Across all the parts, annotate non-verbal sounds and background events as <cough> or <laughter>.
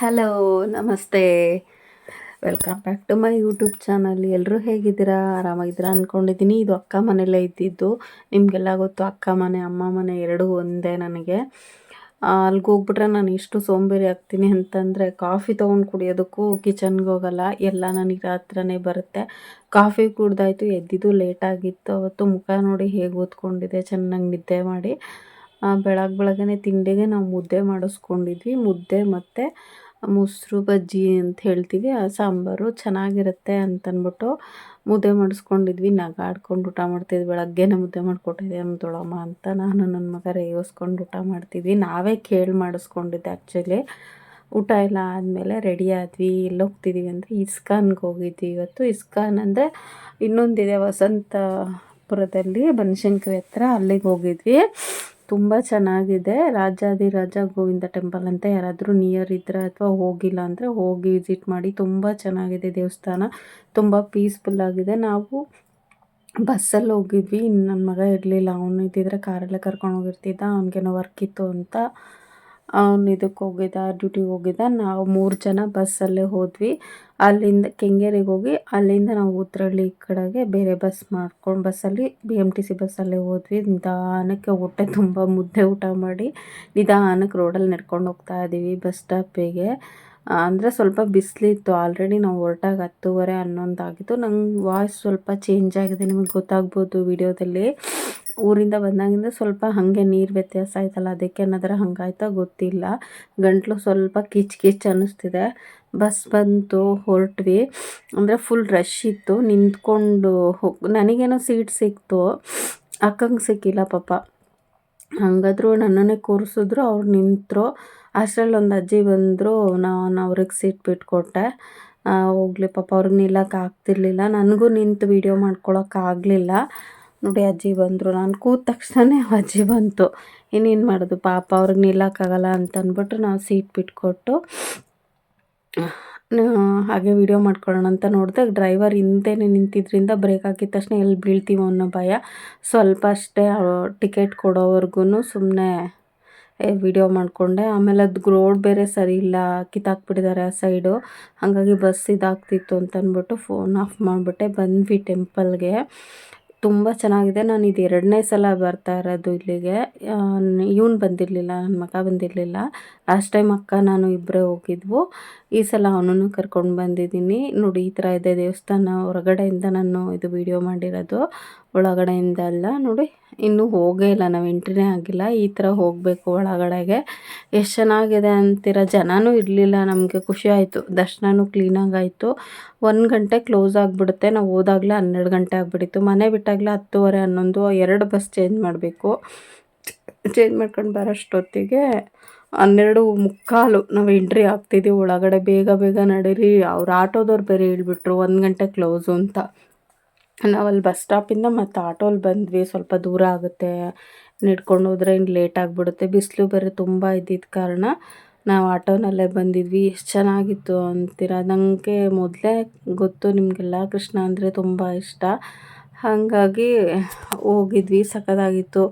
Hello ನಮಸ್ತೆ. Welcome back to my YouTube channel ಎಲ್ಲರೂ ಹೇಗಿದ್ದೀರಾ? ಆರಾಮಾಗಿದ್ದೀರಾ ಅಂದ್ಕೊಂಡಿದ್ದೀನಿ ಇದು ಅಕ್ಕ ಮನೆಯಲ್ಲೇ ಇದ್ದಿದ್ದು. ನಿಮಗೆಲ್ಲ ಗೊತ್ತು, ಅಕ್ಕ ಮನೆ, ಅಮ್ಮ ಮನೆ ಎರಡೂ ಒಂದೇ ನನಗೆ. ಅಲ್ಲಿಗೆ ಹೋಗ್ಬಿಟ್ರೆ ನಾನು ಇಷ್ಟು ಸೋಂಬೇರಿ ಆಗ್ತೀನಿ ಅಂತಂದರೆ ಕಾಫಿ ತೊಗೊಂಡು ಕುಡಿಯೋದಕ್ಕೂ ಕಿಚನ್ಗೆ ಹೋಗಲ್ಲ. ಎಲ್ಲ ನನಗೆ ಹತ್ರನೇ ಬರುತ್ತೆ. ಕಾಫಿ ಕುಡ್ದಾಯಿತು, ಎದ್ದಿದ್ದು ಲೇಟಾಗಿತ್ತು ಅವತ್ತು ಮುಖ ನೋಡಿ ಹೇಗೆ ಓದ್ಕೊಂಡಿದೆ ಚೆನ್ನಾಗಿ ನಿದ್ದೆ ಮಾಡಿ. ಬೆಳಗ್ಗೆ ಬೆಳಗ್ಗೆ ತಿಂಡಿಗೆ ನಾವು ಮುದ್ದೆ ಮಾಡಿಸ್ಕೊಂಡಿದ್ವಿ. ಮುದ್ದೆ ಮತ್ತು ಮೊಸರು, ಬಜ್ಜಿ ಅಂತ ಹೇಳ್ತೀವಿ, ಆ ಸಾಂಬಾರು ಚೆನ್ನಾಗಿರುತ್ತೆ ಅಂತಂದ್ಬಿಟ್ಟು ಮುದ್ದೆ ಮಾಡಿಸ್ಕೊಂಡಿದ್ವಿ. ನಗಾಡ್ಕೊಂಡು ಊಟ ಮಾಡ್ತಿದ್ವಿ. ಬೆಳಗ್ಗೆನೇ ಮುದ್ದೆ ಮಾಡಿಕೊಟ್ಟಿದ್ದೆ ನಮ್ಮ ಅಂತ. ನಾನು ನನ್ನ ಮಗ ರೇಗಿಸ್ಕೊಂಡು ಊಟ ಮಾಡ್ತಿದ್ವಿ. ನಾವೇ ಕೇಳಿ ಮಾಡಿಸ್ಕೊಂಡಿದ್ದೆ ಆ್ಯಕ್ಚುಲಿ ಊಟ ಎಲ್ಲ ಆದಮೇಲೆ ರೆಡಿ ಆದ್ವಿ. ಎಲ್ಲಿ ಹೋಗ್ತಿದ್ದೀವಿ ಅಂದರೆ ಇಸ್ಕಾನ್ಗೆ ಹೋಗಿದ್ವಿ ಇವತ್ತು. ಇಸ್ಕಾನ್ ಅಂದರೆ ಇನ್ನೊಂದಿದೆ ವಸಂತಪುರದಲ್ಲಿ ಬನಶಂಕರಿ ಹತ್ರ ಅಲ್ಲಿಗೆ ಹೋಗಿದ್ವಿ. ತುಂಬ ಚೆನ್ನಾಗಿದೆ. ರಾಜಾದಿರಾಜ ಗೋವಿಂದ ಟೆಂಪಲ್ ಅಂತ ಯಾರಾದರೂ ನಿಯರ್ ಇದ್ದರೆ ಅಥವಾ ಹೋಗಿಲ್ಲ ಅಂದರೆ ಹೋಗಿ ವಿಸಿಟ್ ಮಾಡಿ ತುಂಬ ಚೆನ್ನಾಗಿದೆ ದೇವಸ್ಥಾನ. ತುಂಬ ಪೀಸ್ಫುಲ್ ಆಗಿದೆ. ನಾವು ಬಸ್ಸಲ್ಲಿ ಹೋಗಿದ್ವಿ. ಇನ್ನು ನನ್ನ ಮಗ ಇರಲಿಲ್ಲ. ಅವನು ಇದ್ದಿದ್ರೆ ಕಾರಲ್ಲೇ ಕರ್ಕೊಂಡು ಹೋಗಿರ್ತಿದ್ದ. ಅವ್ನಿಗೇನೋ ವರ್ಕ್ ಇತ್ತು ಅಂತ ಅವ್ನು ಇದಕ್ಕೆ ಹೋಗಿದ್ದ, ಡ್ಯೂಟಿಗೆ ಹೋಗಿದ್ದ. ನಾವು ಮೂರು ಜನ ಬಸ್ಸಲ್ಲೇ ಹೋದ್ವಿ. ಅಲ್ಲಿಂದ ಕೆಂಗೇರಿಗೆ ಹೋಗಿ, ಅಲ್ಲಿಂದ ನಾವು ಉತ್ತರಳ್ಳಿ ಕಡೆಗೆ ಬೇರೆ ಬಸ್ ಮಾಡ್ಕೊಂಡು ಬಸ್ಸಲ್ಲಿ ಬಿ ಎಂ ಟಿ ಸಿ ಬಸ್ಸಲ್ಲೇ ಹೋದ್ವಿ. ನಿಧಾನಕ್ಕೆ ಹೊಟ್ಟೆ ತುಂಬ ಮುದ್ದೆ ಊಟ ಮಾಡಿ, ನಿಧಾನಕ್ಕೆ ರೋಡಲ್ಲಿ ನಡ್ಕೊಂಡು ಹೋಗ್ತಾ ಇದ್ದೀವಿ ಬಸ್ ಸ್ಟಾಪಿಗೆ ಅಂದರೆ ಸ್ವಲ್ಪ ಬಿಸಿಲಿತ್ತು ಆಲ್ರೆಡಿ ನಾವು ಹೊರಟಾಗ ಹತ್ತುವರೆ ಹನ್ನೊಂದು ಆಗಿತ್ತು. ನಂಗೆ ವಾಯ್ಸ್ ಸ್ವಲ್ಪ ಚೇಂಜ್ ಆಗಿದೆ. ನಿಮಗೆ ಗೊತ್ತಾಗ್ಬೋದು ವಿಡಿಯೋದಲ್ಲಿ. ಊರಿಂದ ಬಂದಾಗಿಂದ ಸ್ವಲ್ಪ ಹಾಗೆ ನೀರು ವ್ಯತ್ಯಾಸ ಆಯ್ತಲ್ಲ, ಅದಕ್ಕೆ ಏನಾದ್ರೆ ಹಂಗಾಯ್ತಾ ಗೊತ್ತಿಲ್ಲ. ಗಂಟ್ಲು ಸ್ವಲ್ಪ ಕಿಚ್ ಕಿಚ್ ಅನ್ನಿಸ್ತಿದೆ. ಬಸ್ ಬಂತು, ಹೊರಟ್ವಿ. ಅಂದರೆ ಫುಲ್ ರಶ್ ಇತ್ತು. ನಿಂತ್ಕೊಂಡು ಹೋಗಿ ನನಗೇನೋ ಸೀಟ್ ಸಿಕ್ತು. ಅಕ್ಕಂಗೆ ಸಿಕ್ಕಿಲ್ಲ ಪಾಪ. ಹಂಗಾದ್ರು ನನ್ನನ್ನೇ ಕೂರಿಸಿದ್ರು, ಅವ್ರು ನಿಂತರು. ಅಷ್ಟರಲ್ಲಿ ಒಂದು ಅಜ್ಜಿ ಬಂದರು, ನಾನು ಅವ್ರಿಗೆ ಸೀಟ್ ಬಿಟ್ಕೊಟ್ಟೆ. ಹೋಗ್ಲಿ ಪಾಪ, ಅವ್ರಿಗೆ ನಿಲ್ಲಕ್ಕೆ ಆಗ್ತಿರ್ಲಿಲ್ಲ. ನನಗೂ ನಿಂತು ವೀಡಿಯೋ ಮಾಡ್ಕೊಳಕ್ಕಾಗಲಿಲ್ಲ ನೋಡಿ ಅಜ್ಜಿ ಬಂದರು. ನಾನು ಕೂತ ತಕ್ಷಣ <laughs> ಅಜ್ಜಿ ಬಂತು. ಇನ್ನೇನು ಮಾಡೋದು? ಪಾಪ ಅವ್ರಿಗೆ ನಿಲ್ಲಕ್ಕಾಗಲ್ಲ ಅಂತ ಅಂದ್ಬಿಟ್ಟು ನಾವು ಸೀಟ್ ಬಿಟ್ಕೊಟ್ಟು ಹಾಗೆ ವಿಡಿಯೋ ಮಾಡ್ಕೊಳ್ಳೋಣ ಅಂತ ನೋಡಿದಾಗ ಡ್ರೈವರ್ ಹಿಂದೆನೇ ನಿಂತಿದ್ದರಿಂದ ಬ್ರೇಕ್ ಹಾಕಿದ ತಕ್ಷಣ ಎಲ್ಲಿ ಬೀಳ್ತೀವೋ ಅನ್ನೋ ಭಯ. ಸ್ವಲ್ಪ ಅಷ್ಟೇ ಟಿಕೆಟ್ ಕೊಡೋವರೆಗೂ ಸುಮ್ಮನೆ ವಿಡಿಯೋ ಮಾಡಿಕೊಂಡೆ. ಆಮೇಲೆ ಅದು ರೋಡ್ ಬೇರೆ ಸರಿ ಇಲ್ಲ ಕಿತ್ತಾಕ್ಬಿಟ್ಟಿದ್ದಾರೆ ಆ ಸೈಡು ಹಾಗಾಗಿ ಬಸ್ ಇದಾಗ್ತಿತ್ತು ಅಂತ ಫೋನ್ ಆಫ್ ಮಾಡಿಬಿಟ್ಟೆ. ಬಂದ್ವಿ ಟೆಂಪಲ್ಗೆ ತುಂಬ ಚೆನ್ನಾಗಿದೆ. ನಾನು ಇದು ಎರಡನೇ ಸಲ ಬರ್ತಾ ಇರೋದು ಇಲ್ಲಿಗೆ. ಇವನು ಬಂದಿರಲಿಲ್ಲ ನನ್ನ ಮಗ ಬಂದಿರಲಿಲ್ಲ. ಲಾಸ್ಟ್ ಟೈಮ್ ಅಕ್ಕ, ನಾನು ಇಬ್ಬರೇ ಹೋಗಿದ್ವು. ಈ ಸಲ ಅವನನ್ನು ಕರ್ಕೊಂಡು ಬಂದಿದ್ದೀನಿ. ನೋಡಿ, ಈ ಥರ ಇದೆ ದೇವಸ್ಥಾನ. ಹೊರಗಡೆಯಿಂದ ನಾನು ಇದು ವಿಡಿಯೋ ಮಾಡಿರೋದು. ಒಳಗಡೆಯಿಂದ ಅಲ್ಲ. ನೋಡಿ ಇನ್ನೂ ಹೋಗೇ ಇಲ್ಲ, ನಾವು ಎಂಟ್ರಿನೇ ಆಗಿಲ್ಲ. ಈ ಥರ ಹೋಗಬೇಕು ಒಳಗಡೆಗೆ. ಎಷ್ಟು ಚೆನ್ನಾಗಿದೆ ಅಂತೀರ? ಜನನೂ ಇರಲಿಲ್ಲ, ನಮಗೆ ಖುಷಿ ಆಯಿತು. ದರ್ಶನವೂ ಕ್ಲೀನಾಗಾಯಿತು ಒಂದು ಗಂಟೆ ಕ್ಲೋಸ್ ಆಗಿಬಿಡುತ್ತೆ. ನಾವು ಹೋದಾಗಲೇ ಹನ್ನೆರಡು ಗಂಟೆ ಆಗಿಬಿಟ್ಟಿತ್ತು. ಮನೆ ಬಿಟ್ಟಾಗಲೇ ಹತ್ತುವರೆ, ಹನ್ನೊಂದು, ಎರಡು ಬಸ್ ಚೇಂಜ್ ಮಾಡಬೇಕು. ಚೇಂಜ್ ಮಾಡ್ಕೊಂಡು ಬರೋಷ್ಟೊತ್ತಿಗೆ ಹನ್ನೆರಡು ಮುಕ್ಕಾಲು ನಾವು ಎಂಟ್ರಿ ಆಗ್ತಿದ್ದೀವಿ ಒಳಗಡೆ ಬೇಗ ಬೇಗ ನಡೀರಿ. ಅವ್ರು ಆಟೋದವ್ರು ಬೇರೆ ಹೇಳ್ಬಿಟ್ರು, ಒಂದು ಗಂಟೆ ಕ್ಲೋಸು ಅಂತ. ನಾವು ಅಲ್ಲಿ ಬಸ್ ಸ್ಟಾಪಿಂದ ಮತ್ತು ಆಟೋಲ್ಲಿ ಬಂದ್ವಿ. ಸ್ವಲ್ಪ ದೂರ ಆಗುತ್ತೆ. ನಡ್ಕೊಂಡು ಹೋದ್ರೆ ಇನ್ನು ಲೇಟ್ ಆಗಿಬಿಡುತ್ತೆ. ಬಿಸಿಲು ಬೇರೆ ತುಂಬ ಇದ್ದಿದ್ದ ಕಾರಣ ನಾವು ಆಟೋನಲ್ಲೇ ಬಂದಿದ್ವಿ. ಎಷ್ಟು ಚೆನ್ನಾಗಿತ್ತು ಅಂತೀರ? ನನಗೆ ಮೊದಲೇ ಗೊತ್ತು. ನಿಮಗೆಲ್ಲ ಕೃಷ್ಣ ಅಂದರೆ ತುಂಬ ಇಷ್ಟ. ಹಾಗಾಗಿ ಹೋಗಿದ್ವಿ, ಸಖತ್ತಾಗಿತ್ತು.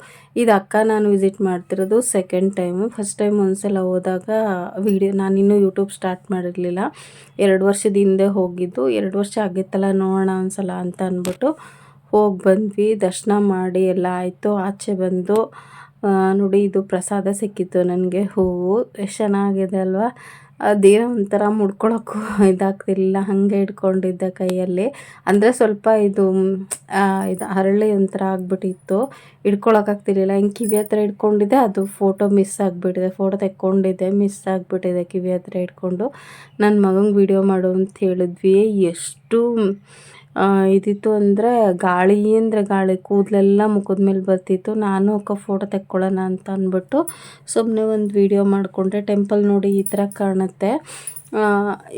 ಇದು ಅಕ್ಕ ನಾನು ವಿಸಿಟ್ ಮಾಡ್ತಿರೋದು ಸೆಕೆಂಡ್ ಟೈಮು ಫಸ್ಟ್ ಟೈಮ್ ಒಂದ್ಸಲ ಹೋದಾಗ ವೀಡಿಯೋ ನಾನಿನ್ನೂ ಯೂಟ್ಯೂಬ್ ಸ್ಟಾರ್ಟ್ ಮಾಡಿರಲಿಲ್ಲ. ಎರಡು ವರ್ಷದ ಹಿಂದೆ ಹೋಗಿದ್ದು. ಎರಡು ವರ್ಷ ಆಗಿತ್ತಲ್ಲ, ನೋಡೋಣ ಒಂದ್ಸಲ ಅಂತ ಅಂದ್ಬಿಟ್ಟು ಹೋಗಿ ಬಂದ್ವಿ. ದರ್ಶನ ಮಾಡಿ ಎಲ್ಲ ಆಯಿತು. ಆಚೆ ಬಂದು ನೋಡಿ ಇದು ಪ್ರಸಾದ ಸಿಕ್ಕಿತ್ತು ನನಗೆ ಹೂವು. ಎಷ್ಟು ಚೆನ್ನಾಗಿದೆ ಅಲ್ವಾ? ಅದೇನೋ ಒಂಥರ ಮುಡ್ಕೊಳ್ಳೋಕ್ಕೂ <laughs> ಇದಾಗ್ತಿರಲಿಲ್ಲ. ಹಾಗೆ ಇಟ್ಕೊಂಡಿದ್ದೆ ಕೈಯಲ್ಲಿ. ಅಂದರೆ ಸ್ವಲ್ಪ ಇದು ಇದು ಹರಳಿ ಒಂಥರ ಆಗ್ಬಿಟ್ಟಿತ್ತು. ಹಿಡ್ಕೊಳಕ್ಕಾಗ್ತಿರ್ಲಿಲ್ಲ ಹಿಂಗೆ ಕಿವಿ ಹತ್ರ ಇಟ್ಕೊಂಡಿದ್ದೆ, ಅದು ಫೋಟೋ ಮಿಸ್ ಆಗಿಬಿಟ್ಟಿದೆ. ಫೋಟೋ ತೆಕ್ಕೊಂಡಿದ್ದೆ ಮಿಸ್ ಆಗಿಬಿಟ್ಟಿದೆ ಕಿವಿ ಹತ್ರ ಇಟ್ಕೊಂಡು. ನನ್ನ ಮಗಂಗೆ ವೀಡಿಯೋ ಮಾಡು ಅಂತ ಹೇಳಿದ್ವಿ. ಎಷ್ಟು ಇದಿತ್ತು ಅಂದರೆ ಗಾಳಿ ಅಂದರೆ ಗಾಳಿ ಕೂದಲೆಲ್ಲ ಮುಖದ ಮೇಲೆ ಬರ್ತಿತ್ತು. ನಾನು, ಅಕ್ಕ ಫೋಟೋ ತೆಕ್ಕೊಳ್ಳೋಣ ಅಂತ ಅಂದ್ಬಿಟ್ಟು ಸುಮ್ಮನೆ ಒಂದು ವಿಡಿಯೋ ಮಾಡಿಕೊಂಡ್ರೆ ಟೆಂಪಲ್ ನೋಡಿ ಈ ಥರ ಕಾಣುತ್ತೆ.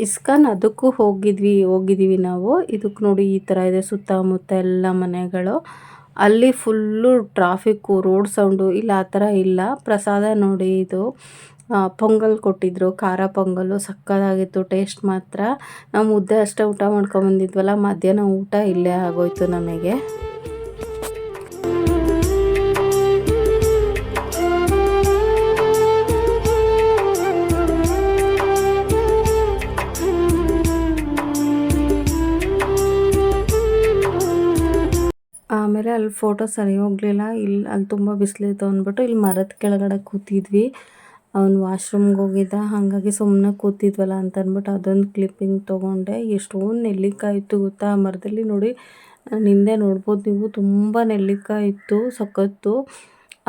ಇಸ್ಕಾನ್ ಅದಕ್ಕೂ ಹೋಗಿದ್ವಿ ಹೋಗಿದ್ದೀವಿ ನಾವು. ಇದಕ್ಕೆ ನೋಡಿ ಈ ಥರ ಇದೆ, ಸುತ್ತಮುತ್ತ ಎಲ್ಲ ಮನೆಗಳು. ಅಲ್ಲಿ ಫುಲ್ಲು ಟ್ರಾಫಿಕ್ಕು ರೋಡ್ ಸೌಂಡು ಇಲ್ಲ, ಆ ಥರ ಇಲ್ಲ. ಪ್ರಸಾದ ನೋಡಿ ಇದು. ಪೊಂಗಲ್ ಕೊಟ್ಟಿದ್ರು, ಖಾರ ಪೊಂಗಲ್ಲು ಸಕ್ಕತ್ತಾಗಿತ್ತು ಟೇಸ್ಟ್ ಮಾತ್ರ. ನಾವು ಮುದ್ದೆ ಅಷ್ಟೇ ಊಟ ಮಾಡ್ಕೊಂಡ್ಬಂದಿದ್ವಲ್ಲ ಮಧ್ಯಾಹ್ನ ಊಟ ಇಲ್ಲೇ ಆಗೋಯ್ತು ನಮಗೆ. ಆಮೇಲೆ ಅಲ್ಲಿ ಫೋಟೋ ಸರಿ ಹೋಗ್ಲಿಲ್ಲ ಇಲ್ಲಿ ಅಲ್ಲಿ ತುಂಬ ಬಿಸಿಲಿತ್ತು ಅಂದ್ಬಿಟ್ಟು ಇಲ್ಲಿ ಮರದ ಕೆಳಗಡೆ ಕೂತಿದ್ವಿ. ಅವ್ನು ವಾಶ್ರೂಮ್ಗೆ ಹೋಗಿದ್ದ, ಹಾಗಾಗಿ ಸುಮ್ಮನೆ ಕೂತಿದ್ವಲ್ಲ ಅಂತ ಅಂದ್ಬಿಟ್ಟು ಅದೊಂದು ಕ್ಲಿಪ್ಪಿಂಗ್ ತೊಗೊಂಡೆ. ಎಷ್ಟೊಂದು ನೆಲ್ಲಿಕಾಯಿ ಇತ್ತು ಗೊತ್ತಾ? ಮರದಲ್ಲಿ ನೋಡಿ ನಿಂದೆ ನೋಡ್ಬೋದು ನೀವು. ತುಂಬ ನೆಲ್ಲಿಕಾಯಿ ಇತ್ತು, ಸಖತ್ತು.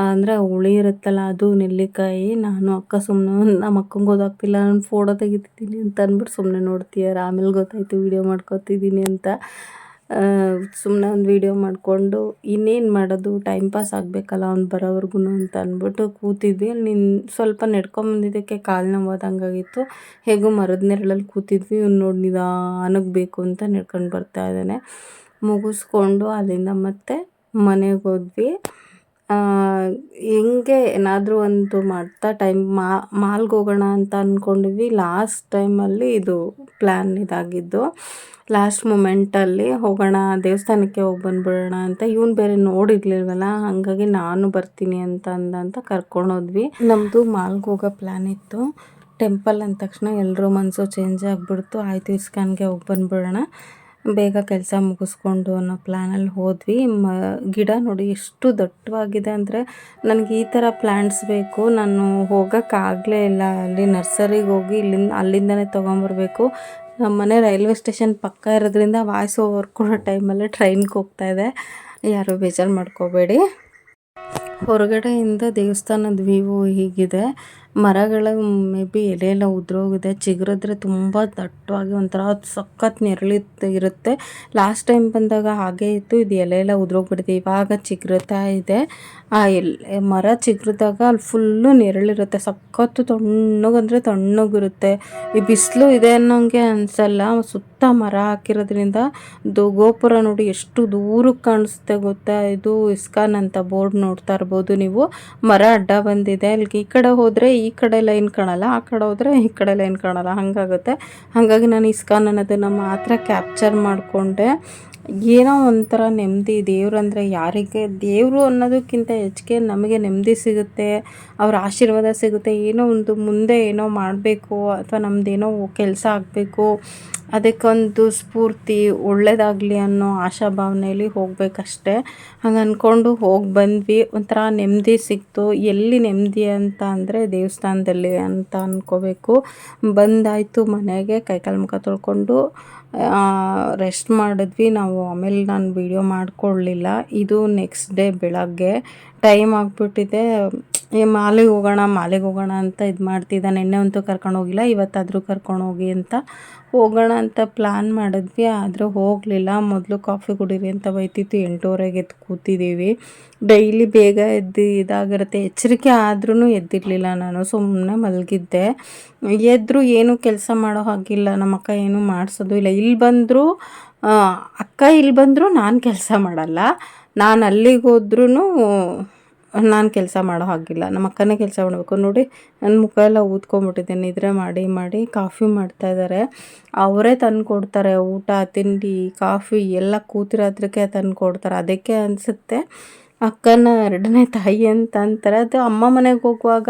ಅಂದರೆ ಹುಳಿ ಇರುತ್ತಲ್ಲ, ಅದು ನೆಲ್ಲಿಕಾಯಿ. ನಾನು ಅಕ್ಕ ಸುಮ್ಮನೆ ನಮ್ಮ ಅಕ್ಕಂಗೆ ಗೊತ್ತಾಗ್ತಿಲ್ಲ. ನಾನು ಫೋಟೋ ತೆಗಿತಿದ್ದೀನಿ ಅಂತ ಅಂದ್ಬಿಟ್ಟು ಸುಮ್ಮನೆ ನೋಡ್ತೀಯಾರ ಆಮೇಲೆ ಗೊತ್ತಾಯಿತು ವೀಡಿಯೋ ಮಾಡ್ಕೊತಿದ್ದೀನಿ ಅಂತ. ಸುಮ್ಮನೆ ಒಂದು ವೀಡಿಯೋ ಮಾಡಿಕೊಂಡು ಇನ್ನೇನು ಮಾಡೋದು? ಟೈಮ್ ಪಾಸ್ ಆಗಬೇಕಲ್ಲ ಅವ್ನು ಬರೋವರೆಗೂ ಅಂತ ಅಂದ್ಬಿಟ್ಟು ಕೂತಿದ್ವಿ. ನಿನ್ನ ಸ್ವಲ್ಪ ನಡ್ಕೊಂಬಂದಿದ್ದಕ್ಕೆ ಕಾಲು ನೋವಾದಂಗಾಗಿತ್ತು. ಹೇಗೂ ಮರದ ನೆರಳಲ್ಲಿ ಕೂತಿದ್ವಿ. ಇವ್ನು ನೋಡಿ ನಿಧಾನಕ್ಕೆ ಬೇಕು ಅಂತ ನಡ್ಕೊಂಡು ಬರ್ತಾ ಇದ್ದಾನೆ. ಮುಗಿಸ್ಕೊಂಡು ಅಲ್ಲಿಂದ ಮತ್ತೆ ಮನೆಗೆ ಹೋದ್ವಿ. ಹಿಂಗೆ ಏನಾದರೂ ಒಂದು ಮಾಡ್ತಾ ಟೈಮ್ ಮಾಲ್ಗೆ ಹೋಗೋಣ ಅಂತ ಅಂದ್ಕೊಂಡ್ವಿ ಲಾಸ್ಟ್ ಟೈಮಲ್ಲಿ ಇದು ಪ್ಲ್ಯಾನ್ ಇದಾಗಿದ್ದು. ಲಾಸ್ಟ್ ಮೂಮೆಂಟಲ್ಲಿ ಹೋಗೋಣ, ದೇವಸ್ಥಾನಕ್ಕೆ ಹೋಗಿ ಬಂದ್ಬಿಡೋಣ ಅಂತ ಇವನು ಬೇರೆ ನೋಡಿರ್ಲಿಲ್ವಲ್ಲ, ಹಾಗಾಗಿ ನಾನು ಬರ್ತೀನಿ ಅಂತ ಅಂದಂತ ಕರ್ಕೊಂಡೋದ್ವಿ ನಮ್ಮದು ಮಾಲ್ಗೆ ಹೋಗೋ ಪ್ಲ್ಯಾನ್ ಇತ್ತು. ಟೆಂಪಲ್ ಅಂದ ತಕ್ಷಣ ಎಲ್ಲರೂ ಮನಸ್ಸು ಚೇಂಜ್ ಆಗಿಬಿಡ್ತು. ಆಯಿತು, ಇಸ್ಕಾನ್ಗೆ ಹೋಗಿ ಬಂದ್ಬಿಡೋಣ. ಬೇಗ ಕೆಲಸ ಮುಗಿಸ್ಕೊಂಡು ಅನ್ನೋ ಪ್ಲ್ಯಾನಲ್ಲಿ ಹೋದ್ವಿ. ಮ, ಗಿಡ ನೋಡಿ ಎಷ್ಟು ದಟ್ಟವಾಗಿದೆ ಅಂದರೆ ನನಗೆ ಈ ಥರ ಪ್ಲ್ಯಾಂಟ್ಸ್ ಬೇಕು. ನಾನು ಹೋಗೋಕ್ಕಾಗಲೇ ಇಲ್ಲ. ಅಲ್ಲಿ ನರ್ಸರಿಗೆ ಹೋಗಿ ಇಲ್ಲಿಂದ, ಅಲ್ಲಿಂದನೇ ತೊಗೊಂಬರ್ಬೇಕು. ನಮ್ಮ ಮನೆ ರೈಲ್ವೆ ಸ್ಟೇಷನ್ ಪಕ್ಕ ಇರೋದ್ರಿಂದ ವಾಯ್ಸ್ ಓವರ್ ಕೊಡೋ ಟೈಮಲ್ಲೇ ಟ್ರೈನ್ಗೆ ಹೋಗ್ತಾ ಇದೆ. ಯಾರು ಬೇಜಾರು ಮಾಡ್ಕೋಬೇಡಿ. ಹೊರಗಡೆಯಿಂದ ದೇವಸ್ಥಾನದ ವ್ಯೂ ಹೀಗಿದೆ. ಮರಗಳ ಮೇ ಬಿ ಎಲೆ ಎಲ್ಲ ಉದುರೋಗಿದೆ, ಚಿಗುರಿದ್ರೆ ತುಂಬ ದಟ್ಟವಾಗಿ ಒಂಥರ ಸಖತ್ ನೆರಳಿತ್ತು ಇರುತ್ತೆ. ಲಾಸ್ಟ್ ಟೈಮ್ ಬಂದಾಗ ಹಾಗೆ ಇತ್ತು, ಇದು ಎಲೆ ಎಲ್ಲ ಉದುರೋಗ್ಬಿಟ್ಟಿದೆ. ಇವಾಗ ಚಿಗುರುತ್ತಾ ಇದೆ. ಆ ಎಲೆ, ಮರ ಚಿಗುರಿದಾಗ ಅಲ್ಲಿ ಫುಲ್ಲು ನೆರಳಿರುತ್ತೆ. ಸಖತ್ತು ತಣ್ಣಗಂದರೆ ತಣ್ಣಗಿರುತ್ತೆ. ಈ ಬಿಸಿಲು ಇದೆ ಅನ್ನೋಂಗೆ ಅನಿಸಲ್ಲ. ಸುತ್ತ ಮರ ಹಾಕಿರೋದ್ರಿಂದ ದು, ಗೋಪುರ ನೋಡಿ ಎಷ್ಟು ದೂರಕ್ಕೆ ಕಾಣಿಸುತ್ತೆ ಗೊತ್ತಾ? ಇದು ಇಸ್ಕಾನ್ ಅಂತ ಬೋರ್ಡ್ ನೋಡ್ತಾ ಇರ್ಬೋದು ನೀವು. ಮರ ಅಡ್ಡ ಬಂದಿದೆ. ಅಲ್ಲಿ ಈ ಕಡೆ ಹೋದರೆ ಈ ಕಡೆ ಲೈನ್ ಕಾಣಲ್ಲ, ಆ ಕಡೆ ಹೋದರೆ ಈ ಕಡೆ ಲೈನ್ ಕಾಣಲ್ಲ, ಹಾಗಾಗುತ್ತೆ. ಹಾಗಾಗಿ ನಾನು ಇಸ್ಕಾನ್ ಅನ್ನೋದನ್ನು ಮಾತ್ರ ಕ್ಯಾಪ್ಚರ್ ಮಾಡಿಕೊಂಡೆ. ಏನೋ ಒಂಥರ ನೆಮ್ಮದಿ ದೇವ್ರಂದರೆ ಯಾರಿಗೆ? ದೇವರು ಅನ್ನೋದಕ್ಕಿಂತ ಹೆಚ್ಚಿಗೆ ನಮಗೆ ನೆಮ್ಮದಿ ಸಿಗುತ್ತೆ, ಅವ್ರ ಆಶೀರ್ವಾದ ಸಿಗುತ್ತೆ. ಏನೋ ಒಂದು ಮುಂದೆ ಏನೋ ಮಾಡಬೇಕು, ಅಥವಾ ನಮ್ಮದೇನೋ ಕೆಲಸ ಆಗಬೇಕು, ಅದಕ್ಕೊಂದು ಸ್ಫೂರ್ತಿ ಒಳ್ಳೆಯದಾಗಲಿ ಅನ್ನೋ ಆಶಾಭಾವನೆಯಲ್ಲಿ ಹೋಗಬೇಕಷ್ಟೆ. ಹಂಗೆ ಅಂದ್ಕೊಂಡು ಹೋಗಿ ಬಂದ್ವಿ. ಒಂಥರ ನೆಮ್ಮದಿ ಸಿಕ್ತು. ಎಲ್ಲಿ ನೆಮ್ಮದಿ ಅಂತ ಅಂದರೆ ದೇವಸ್ಥಾನದಲ್ಲಿ ಅಂತ ಅಂದ್ಕೋಬೇಕು ಬಂದಾಯಿತು ಮನೆಗೆ, ಕೈಕಾಲು ಮುಖ ತೊಳ್ಕೊಂಡು. ರೆಸ್ಟ್ ಮಾಡಿದ್ವಿ. ನಾವು ಆಮೇಲೆ ನಾನು ವೀಡಿಯೋ ಮಾಡಿಕೊಳ್ಳಿಲ್ಲ ಇದು ನೆಕ್ಸ್ಟ್ ಡೇ ಬೆಳಗ್ಗೆ ಟೈಮ್ ಆಗಿಬಿಟ್ಟಿದೆ. ಮಾಲಿಗೆ ಹೋಗೋಣ ಮಾಲಿಗೆ ಹೋಗೋಣ ಅಂತ ಇದು ಮಾಡ್ತಿದ್ದ ನಿನ್ನೆ ಅಂತೂ ಕರ್ಕೊಂಡು ಹೋಗಿಲ್ಲ, ಇವತ್ತಾದರೂ ಕರ್ಕೊಂಡು ಹೋಗಿ ಅಂತ ಹೋಗೋಣ ಅಂತ ಪ್ಲ್ಯಾನ್ ಮಾಡಿದ್ವಿ. ಆದರೆ ಹೋಗಲಿಲ್ಲ. ಮೊದಲು ಕಾಫಿ ಕುಡೀರಿ ಅಂತ ಬೈತಿತ್ತು. ಎಂಟೂವರೆಗೆ ಎದ್ದು ಕೂತಿದ್ದೀವಿ ಡೈಲಿ ಬೇಗ ಎದ್ದು ಇದಾಗಿರುತ್ತೆ. ಎಚ್ಚರಿಕೆ ಆದ್ರೂ ಎದ್ದಿರಲಿಲ್ಲ ನಾನು. ಸುಮ್ಮನೆ ಮಲಗಿದ್ದೆ. ಎದ್ದರೂ ಏನೂ ಕೆಲಸ ಮಾಡೋ ಹಾಗಿಲ್ಲ. ನಮ್ಮ ಅಕ್ಕ ಏನೂ ಮಾಡಿಸೋದು ಇಲ್ಲ. ಇಲ್ಲಿ ಬಂದರೂ ಅಕ್ಕ ಇಲ್ಲಿ ಬಂದರೂ ನಾನು ಕೆಲಸ ಮಾಡಲ್ಲ. ನಾನು ಅಲ್ಲಿಗೆ ಹೋದ್ರೂ ನಾನು ಕೆಲಸ ಮಾಡೋ ಹಾಗಿಲ್ಲ. ನಮ್ಮ ಅಕ್ಕನೇ ಕೆಲಸ ಮಾಡಬೇಕು. ನೋಡಿ, ನನ್ನ ಮುಖ ಎಲ್ಲ ಊದ್ಕೊಂಬಿಟ್ಟಿದೆ ನಿದ್ರೆ ಮಾಡಿ ಮಾಡಿ ಕಾಫಿ ಮಾಡ್ತಾಯಿದ್ದಾರೆ ಅವರೇ ತಂದು ಕೊಡ್ತಾರೆ. ಊಟ, ತಿಂಡಿ, ಕಾಫಿ ಎಲ್ಲ ಕೂತಿರೋದ್ರಕ್ಕೆ ತಂದು ಕೊಡ್ತಾರೆ. ಅದಕ್ಕೆ ಅನಿಸುತ್ತೆ, ಅಕ್ಕನ ಎರಡನೇ ತಾಯಿ ಅಂತ ಅಂತಾರೆ. ಅದು ಅಮ್ಮ ಮನೆಗೆ ಹೋಗುವಾಗ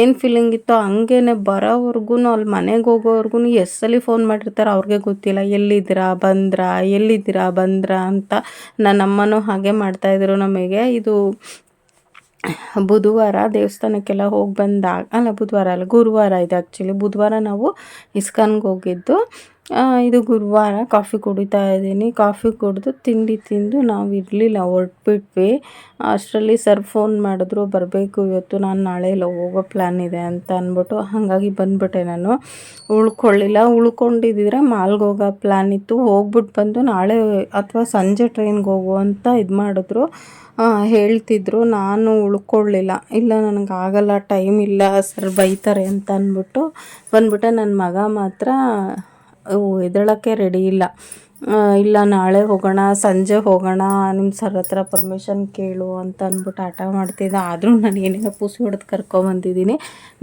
ಏನು ಫೀಲಿಂಗ್ ಇತ್ತೋ ಹಂಗೇನೆ ಬರೋವರೆಗೂ ಅಲ್ಲಿ ಮನೆಗೆ ಹೋಗೋವರೆಗೂ ಎಷ್ಟು ಸಲ ಫೋನ್ ಮಾಡಿರ್ತಾರೆ. ಅವ್ರಿಗೆ ಗೊತ್ತಿಲ್ಲ, ಎಲ್ಲಿದ್ದೀರಾ, ಬಂದ್ರಾ ಎಲ್ಲಿದ್ದೀರಾ, ಬಂದ್ರಾ ಅಂತ. ನನ್ನ ಅಮ್ಮನೂ ಹಾಗೆ ಮಾಡ್ತಾಯಿದ್ರು ನಮಗೆ. ಇದು ಬುಧವಾರ ದೇವಸ್ಥಾನಕ್ಕೆಲ್ಲ ಹೋಗಿ ಬಂದಾಗ, ಅಲ್ಲ ಬುಧವಾರ ಅಲ್ಲ, ಗುರುವಾರ ಇದು ಆ್ಯಕ್ಚುಲಿ ಬುಧವಾರ ನಾವು ಇಸ್ಕಾನ್ಗೆ ಹೋಗಿದ್ದು ಇದು ಗುರುವಾರ ಕಾಫಿ ಕುಡಿತಾ ಇದ್ದೀನಿ. ಕಾಫಿ ಕುಡಿದು ತಿಂಡಿ ತಿಂದು ನಾವು ಇರಲಿಲ್ಲ, ಹೊರಟ್ಬಿಟ್ವಿ. ಅಷ್ಟರಲ್ಲಿ ಸರ್ ಫೋನ್ ಮಾಡಿದ್ರು, ಬರಬೇಕು ಇವತ್ತು, ನಾನು ನಾಳೆ ಎಲ್ಲ ಹೋಗೋ ಪ್ಲ್ಯಾನ್ ಇದೆ ಅಂತ ಅಂದ್ಬಿಟ್ಟು ಹಾಗಾಗಿ ಬಂದ್ಬಿಟ್ಟೆ ನಾನು. ಉಳ್ಕೊಳ್ಳಿಲ್ಲ, ಉಳ್ಕೊಂಡಿದ್ದಿದ್ರೆ ಮಾಲ್ಗೆ ಹೋಗೋ ಪ್ಲ್ಯಾನ್ ಇತ್ತು. ಹೋಗ್ಬಿಟ್ಟು ಬಂದು ನಾಳೆ ಅಥವಾ ಸಂಜೆ ಟ್ರೈನ್ಗೆ ಹೋಗು ಅಂತ ಇದು ಮಾಡಿದ್ರು. ಹೇಳ್ತಿದ್ರು. ನಾನು ಉಳ್ಕೊಳ್ಳಿಲ್ಲ. ಇಲ್ಲ ನನಗೆ ಆಗಲ್ಲ ಟೈಮ್ ಇಲ್ಲ, ಸರ್ ಬೈತಾರೆ ಅಂತ ಅಂದ್ಬಿಟ್ಟು ಬಂದ್ಬಿಟ್ಟೆ. ನನ್ನ ಮಗ ಮಾತ್ರ ಎದ್ದೇಳೋಕ್ಕೆ ರೆಡಿ ಇಲ್ಲ. ಇಲ್ಲ, ನಾಳೆ ಹೋಗೋಣ, ಸಂಜೆ ಹೋಗೋಣ ನಿಮ್ಮ ಸರ್ ಹತ್ರ ಪರ್ಮಿಷನ್ ಕೇಳು ಅಂತ ಅಂದ್ಬಿಟ್ಟು ಆಟ ಮಾಡ್ತಿದ್ದೆ. ಆದರೂ ನಾನು ಏನೇನೋ ಪೂಸಿ ಹೊಡೆದು ಕರ್ಕೊಂಬಂದಿದ್ದೀನಿ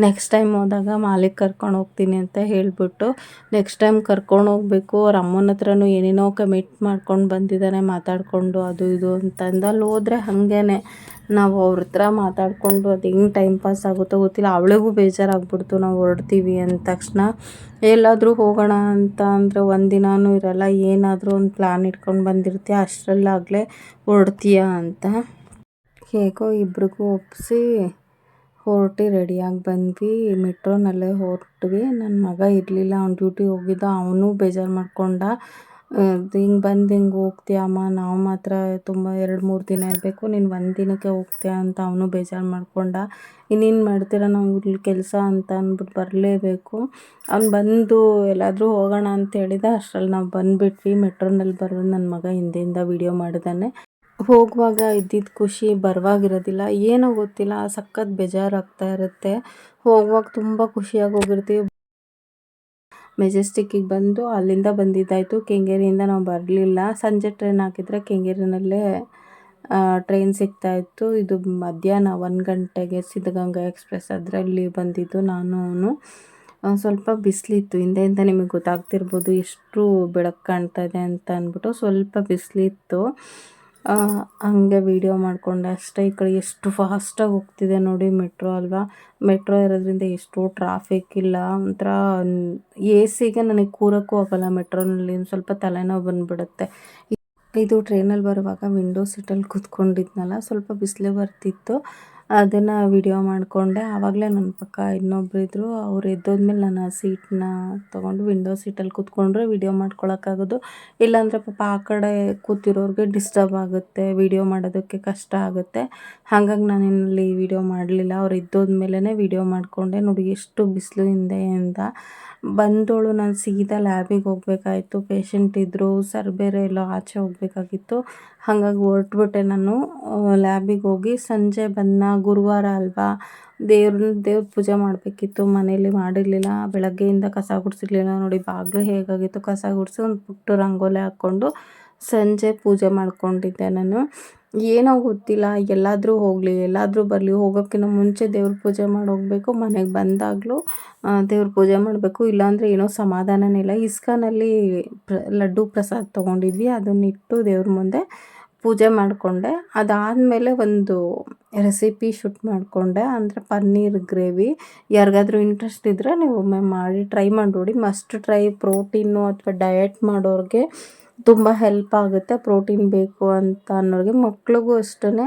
ನೆಕ್ಸ್ಟ್ ಟೈಮ್ ಹೋದಾಗ ಮಾಲಿಗೆ ಕರ್ಕೊಂಡು ಹೋಗ್ತೀನಿ ಅಂತ ಹೇಳಿಬಿಟ್ಟು ನೆಕ್ಸ್ಟ್ ಟೈಮ್ ಕರ್ಕೊಂಡು ಹೋಗಬೇಕು. ಅವ್ರ ಅಮ್ಮನ ಹತ್ರನೂ ಏನೇನೋ ಕಮಿಟ್ ಮಾಡ್ಕೊಂಡು ಬಂದಿದ್ದಾನೆ ಮಾತಾಡಿಕೊಂಡು ಅದು ಇದು ಅಂತಂದು. ಅಲ್ಲಿ ಹೋದ್ರೆ ಹಾಗೇನೆ. ನಾವು ಅವ್ರ ಹತ್ರ ಮಾತಾಡಿಕೊಂಡು ಅದು ಹೆಂಗೆ ಟೈಮ್ ಪಾಸ್ ಆಗುತ್ತೋ ಗೊತ್ತಿಲ್ಲ. ಅವಳಿಗೂ ಬೇಜಾರಾಗ್ಬಿಡ್ತು. ನಾವು ಹೊರಡ್ತೀವಿ ಅಂದ ತಕ್ಷಣ, ಎಲ್ಲಾದರೂ ಹೋಗೋಣ ಅಂತ ಅಂದರೆ ಒಂದಿನವೂ ಇರಲ್ಲ. ಏನಾದರೂ ಒಂದು ಪ್ಲ್ಯಾನ್ ಇಟ್ಕೊಂಡು ಬಂದಿರ್ತೀಯ. ಅಷ್ಟರಲ್ಲಾಗಲೇ ಹೊರಡ್ತೀಯ ಅಂತ ಹೇಗೋ ಇಬ್ರಿಗೂ ಒಪ್ಪಿಸಿ ಹೊರಟಿ ರೆಡಿಯಾಗಿ ಬಂದ್ವಿ. ಮೆಟ್ರೋನಲ್ಲೇ ಹೊರಟ್ವಿ. ನನ್ನ ಮಗ ಇರಲಿಲ್ಲ. ಅವ್ನು ಡ್ಯೂಟಿ ಹೋಗಿದ್ದ. ಅವನು ಬೇಜಾರು ಮಾಡ್ಕೊಂಡ ಹಿಂಗೆ ಬಂದು ಹಿಂಗೆ ಹೋಗ್ತೀಯ ಅಮ್ಮ? ನಾವು ಮಾತ್ರ ತುಂಬ ಎರಡು ಮೂರು ದಿನ ಇರಬೇಕು. ನೀನು ಒಂದು ದಿನಕ್ಕೆ ಹೋಗ್ತೀಯ ಅಂತ ಅವನು ಬೇಜಾರು ಮಾಡಿಕೊಂಡ. ಇನ್ನೇನು ಮಾಡ್ತೀರ ನಾವು ಇಲ್ಲಿ ಕೆಲಸ ಅಂತ ಅಂದ್ಬಿಟ್ಟು ಬರಲೇಬೇಕು. ಅವ್ನು ಬಂದು ಎಲ್ಲಾದರೂ ಹೋಗೋಣ ಅಂತ ಹೇಳಿದ ಅಷ್ಟ್ರಲ್ಲಿ ನಾವು ಬಂದುಬಿಟ್ವಿ. ಮೆಟ್ರೋನಲ್ಲಿ ಬರೋದು ನನ್ನ ಮಗ ಹಿಂದೆಯಿಂದ ವಿಡಿಯೋ ಮಾಡಿದಾನೆ. ಹೋಗುವಾಗ ಇದ್ದಿದ್ದ ಖುಷಿ ಬರುವಾಗಿರೋದಿಲ್ಲ. ಏನೋ ಗೊತ್ತಿಲ್ಲ, ಸಖತ್ ಬೇಜಾರಾಗ್ತಾ ಇರುತ್ತೆ. ಹೋಗುವಾಗ ತುಂಬ ಖುಷಿಯಾಗಿ ಹೋಗಿರ್ತೀವಿ. ಮೆಜೆಸ್ಟಿಕ್ಕಿಗೆ ಬಂದು ಅಲ್ಲಿಂದ ಬಂದಿದ್ದಾಯಿತು. ಕೆಂಗೇರಿಯಿಂದ ನಾವು ಬರಲಿಲ್ಲ. ಸಂಜೆ ಟ್ರೈನ್ ಹಾಕಿದ್ರೆ ಕೆಂಗೇರಿನಲ್ಲೇ ಟ್ರೈನ್ ಸಿಗ್ತಾಯಿತ್ತು. ಇದು ಮಧ್ಯಾಹ್ನ ಒಂದು ಗಂಟೆಗೆ ಸಿದ್ಧಗಂಗಾ ಎಕ್ಸ್ಪ್ರೆಸ್ ಅದರಲ್ಲಿ ಬಂದಿದ್ದು ನಾನು ಅವನು ಸ್ವಲ್ಪ ಬಿಸಿಲಿತ್ತು. ಹಿಂದೆಯಿಂದ ನಿಮಗೆ ಗೊತ್ತಾಗ್ತಿರ್ಬೋದು ಎಷ್ಟು ಬೆಳಕು ಕಾಣ್ತಾ ಇದೆ ಅಂತ ಅಂದ್ಬಿಟ್ಟು ಸ್ವಲ್ಪ ಬಿಸಿಲಿತ್ತು. ಹಂಗೆ ವೀಡಿಯೋ ಮಾಡಿಕೊಂಡೆ ಅಷ್ಟೇ. ಈ ಕಡೆ ಎಷ್ಟು ಫಾಸ್ಟಾಗಿ ಹೋಗ್ತಿದೆ ನೋಡಿ ಮೆಟ್ರೋ ಅಲ್ವಾ. ಮೆಟ್ರೋ ಇರೋದ್ರಿಂದ ಎಷ್ಟು ಟ್ರಾಫಿಕ್ ಇಲ್ಲ. ಒಂಥರ ಎ ಸಿಗೆ ನನಗೆ ಕೂರೋಕ್ಕೂ ಆಗೋಲ್ಲ ಮೆಟ್ರೋನಲ್ಲಿ ಒಂದು ಸ್ವಲ್ಪ ತಲೆನೋವು ಬಂದುಬಿಡುತ್ತೆ. ಇದು ಟ್ರೈನಲ್ಲಿ ಬರುವಾಗ ವಿಂಡೋ ಸೀಟಲ್ಲಿ ಕೂತ್ಕೊಂಡಿದ್ನಲ್ಲ, ಸ್ವಲ್ಪ ಬಿಸಿಲು ಬರ್ತಿತ್ತು. ಅದನ್ನು ವಿಡಿಯೋ ಮಾಡಿಕೊಂಡೆ. ಆವಾಗಲೇ ನನ್ನ ಪಕ್ಕ ಇನ್ನೊಬ್ರು ಇದ್ದರು ಅವ್ರು ಎದ್ದೋದ್ಮೇಲೆ ನಾನು ಆ ಸೀಟನ್ನ ತೊಗೊಂಡು ವಿಂಡೋ ಸೀಟಲ್ಲಿ ಕೂತ್ಕೊಂಡ್ರೆ. ವಿಡಿಯೋ ಮಾಡ್ಕೊಳೋಕ್ಕಾಗೋದು. ಇಲ್ಲಾಂದರೆ ಪಾಪ ಆ ಕಡೆ ಕೂತಿರೋರಿಗೆ ಡಿಸ್ಟರ್ಬ್ ಆಗುತ್ತೆ. ವಿಡಿಯೋ ಮಾಡೋದಕ್ಕೆ ಕಷ್ಟ ಆಗುತ್ತೆ. ಹಾಗಾಗಿ ನಾನು ಇಲ್ಲಿ ವಿಡಿಯೋ ಮಾಡಲಿಲ್ಲ. ಅವ್ರು ಎದ್ದೋದ್ಮೇಲೆ ವಿಡಿಯೋ ಮಾಡಿಕೊಂಡೆ. ನೋಡಿ, ಎಷ್ಟು ಬಿಸಿಲು ಹಿಂದೆಯಿಂದ ಬಂದೋಳು ನಾನು ಸೀದಾ ಲ್ಯಾಬಿಗೆ ಹೋಗಬೇಕಾಯ್ತು. ಪೇಷಂಟ್ ಇದ್ದರು ಸರ್ ಬೇರೆ ಎಲ್ಲೋ ಆಚೆ ಹೋಗಬೇಕಾಗಿತ್ತು. ಹಾಗಾಗಿ ಹೊರಟ್ಬಿಟ್ಟೆ ನಾನು ಲ್ಯಾಬಿಗೆ ಹೋಗಿ. ಸಂಜೆ ಬಂದ ಗುರುವಾರ ಅಲ್ವಾ ದೇವ್ರನ್ನ ದೇವ್ರ ಪೂಜೆ ಮಾಡಬೇಕಿತ್ತು. ಮನೇಲಿ ಮಾಡಿರಲಿಲ್ಲ. ಬೆಳಗ್ಗೆಯಿಂದ ಕಸ ಗುಡಿಸಿರ್ಲಿಲ್ಲ. ನೋಡಿ, ಬಾಗಿಲು ಹೇಗಾಗಿತ್ತು, ಕಸ ಗುಡಿಸಿ ಒಂದು ಪುಟ್ಟ ರಂಗೋಲಿ ಹಾಕ್ಕೊಂಡು ಸಂಜೆ ಪೂಜೆ ಮಾಡ್ಕೊಂಡಿದ್ದೆ ನಾನು. ಏನೋ ಗೊತ್ತಿಲ್ಲ, ಎಲ್ಲಾದರೂ ಹೋಗಲಿ, ಎಲ್ಲಾದರೂ ಬರಲಿ ಹೋಗೋಕ್ಕಿಂತ ಮುಂಚೆ ದೇವ್ರ ಪೂಜೆ ಮಾಡಿ ಹೋಗಬೇಕು, ಮನೆಗೆ ಬಂದಾಗಲೂ ದೇವ್ರ ಪೂಜೆ ಮಾಡಬೇಕು, ಇಲ್ಲಾಂದರೆ ಏನೋ ಸಮಾಧಾನನೇ ಇಲ್ಲ. ಇಸ್ಕಾನಲ್ಲಿ ಪ್ರ, ಲಡ್ಡು ಪ್ರಸಾದ ತೊಗೊಂಡಿದ್ವಿ ಅದನ್ನಿಟ್ಟು ದೇವ್ರ ಮುಂದೆ ಪೂಜೆ ಮಾಡಿಕೊಂಡೆ. ಅದಾದಮೇಲೆ ಒಂದು ರೆಸಿಪಿ ಶೂಟ್ ಮಾಡಿಕೊಂಡೆ, ಅಂದರೆ ಪನ್ನೀರ್ ಗ್ರೇವಿ. ಯಾರಿಗಾದ್ರೂ ಇಂಟ್ರೆಸ್ಟ್ ಇದ್ದರೆ ನೀವು ಒಮ್ಮೆ ಮಾಡಿ, ಟ್ರೈ ಮಾಡಿ ನೋಡಿ ಮಸ್ಟ್ ಟ್ರೈ ಪ್ರೋಟೀನು ಅಥವಾ ಡಯಟ್ ಮಾಡೋರಿಗೆ ತುಂಬ ಹೆಲ್ಪ್ ಆಗುತ್ತೆ ಪ್ರೋಟೀನ್ ಬೇಕು ಅಂತ ಅನ್ನೋರಿಗೆ. ಮಕ್ಳಿಗೂ ಅಷ್ಟೇ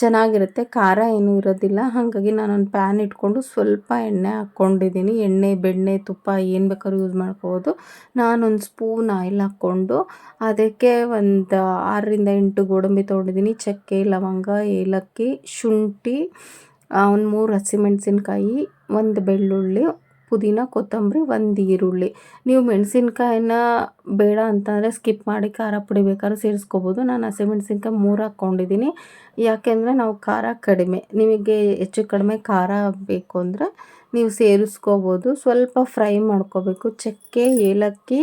ಚೆನ್ನಾಗಿರುತ್ತೆ, ಖಾರ ಏನೂ ಇರೋದಿಲ್ಲ. ಹಾಗಾಗಿ ನಾನೊಂದು ಪ್ಯಾನ್ ಇಟ್ಕೊಂಡು ಸ್ವಲ್ಪ ಎಣ್ಣೆ ಹಾಕ್ಕೊಂಡಿದ್ದೀನಿ. ಎಣ್ಣೆ, ಬೆಣ್ಣೆ, ತುಪ್ಪ ಏನು ಬೇಕಾದ್ರೂ ಯೂಸ್ ಮಾಡ್ಕೋಬೋದು. ನಾನೊಂದು ಸ್ಪೂನ್ ಆಯಿಲ್ ಹಾಕ್ಕೊಂಡು ಅದಕ್ಕೆ ಒಂದು ಆರರಿಂದ ಎಂಟು ಗೋಡಂಬಿ ತೊಗೊಂಡಿದ್ದೀನಿ. ಚಕ್ಕೆ, ಲವಂಗ, ಏಲಕ್ಕಿ, ಶುಂಠಿ ಒಂದು ಮೂರು ಹಸಿಮೆಣಸಿನ್ಕಾಯಿ, ಒಂದು ಬೆಳ್ಳುಳ್ಳಿ ಪುದೀನ, ಕೊತ್ತಂಬರಿ, ಒಂದು ಈರುಳ್ಳಿ. ನೀವು ಮೆಣಸಿನ್ಕಾಯಿನ ಬೇಡ ಅಂತಂದರೆ ಸ್ಕಿಪ್ ಮಾಡಿ ಖಾರ ಪುಡಿ ಬೇಕಾದ್ರೂ ಸೇರಿಸ್ಕೋಬೋದು. ನಾನು ಹಸಿಮೆಣ್ಸಿನ್ಕಾಯಿ ಮೂರು ಹಾಕ್ಕೊಂಡಿದ್ದೀನಿ ಯಾಕೆಂದರೆ ನಾವು ಖಾರ ಕಡಿಮೆ, ನಿಮಗೆ ಹೆಚ್ಚು ಕಡಿಮೆ ಖಾರ ಬೇಕು ಅಂದರೆ ನೀವು ಸೇರಿಸ್ಕೋಬೋದು. ಸ್ವಲ್ಪ ಫ್ರೈ ಮಾಡ್ಕೋಬೇಕು. ಚಕ್ಕೆ, ಏಲಕ್ಕಿ